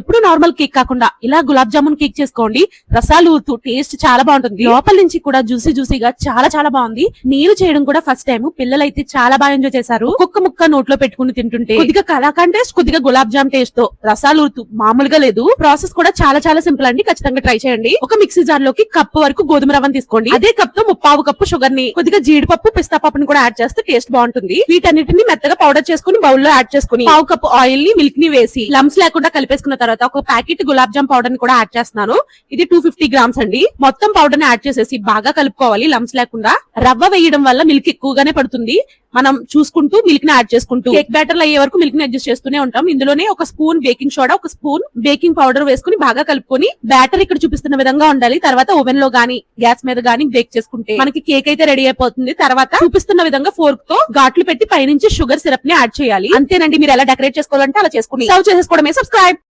ఎప్పుడు normal cake కాకుండా ఇలా గులాబ్ జామున్ కేక్ చేసుకోండి. రసాలు ఊరుతూ టేస్ట్ చాలా బాగుంటుంది. లోపల నుంచి కూడా జ్యూసీ జ్యూసీగా చాలా చాలా బాగుంది. నేను చేయడం కూడా ఫస్ట్ టైం పిల్లలు అయితే చాలా బాగా ఎంజాయ్ చేశారు. కుక్క ముక్క నోట్లో పెట్టుకుని తింటుంటే కొద్దిగా కలాకండ్ టేస్ట్ కొద్దిగా గులాబ్ జామ్ టేస్ట్తో రసాలు ఊరుతూ మామూలుగా లేదు. ప్రాసెస్ కూడా చాలా చాలా సింపుల్ అండి. ఖచ్చితంగా ట్రై చేయండి. ఒక మిక్సీ జార్లోకి కప్పు వరకు గోధుమ రవ్వ తీసుకోండి. అదే కప్తో ముప్పావు కప్పు షుగర్ని కొద్దిగా జీడిపప్పు పిస్తా పప్పుని కూడా యాడ్ చేస్తే టేస్ట్ బాగుంటుంది. వీటన్నిటిని మెత్తగా పౌడర్ చేసుకుని బౌల్లో యాడ్ చేసుకుని పావు కప్పు ఆయిల్ని మిల్క్ని వేసి లమ్స్ లేకుండా కలిపేసుకున్న తర్వాత ఒక ప్యాకెట్ గులాబ్ జామ్ పౌడర్ని కూడా యాడ్ చేస్తున్నాను. ఇది టూ ఫిఫ్టీ గ్రామ్స్ అండి. మొత్తం పౌడర్ని యాడ్ చేసేసి బాగా కలుపుకోవాలి. లంప్స్ లేకుండా రవ్వ వేయడం వల్ల మిల్క్ ఎక్కువగానే పడుతుంది. మనం చూసుకుంటూ మిల్క్ని యాడ్ చేసుకుంటూ కేక్ బ్యాటర్ అయ్యే వరకు మిల్క్ని అడ్జస్ట్ చేస్తూనే ఉంటాం. ఇందులోనే ఒక స్పూన్ బేకింగ్ సోడా ఒక స్పూన్ బేకింగ్ పౌడర్ వేసుకుని బాగా కలుపుకొని బ్యాటర్ ఇక్కడ చూపిస్తున్న విధంగా ఉండాలి. తర్వాత ఓవెన్లో గానీ గ్యాస్ మీద గానీ బేక్ చేసుకుంటే మనకి కేక్ అయితే రెడీ అయిపోతుంది. తర్వాత చూపిస్తున్న విధంగా ఫోర్క్తో ఘాట్లు పెట్టి పైనుంచి షుగర్ సిరప్ని యాడ్ చేయాలి. అంతేనండి. మీరు ఎలా డెకరేట్ చేసుకోవాలంటే అలా చేసుకుని సర్వ్ చేసేసుకోవడమే. సబ్స్క్రైబ్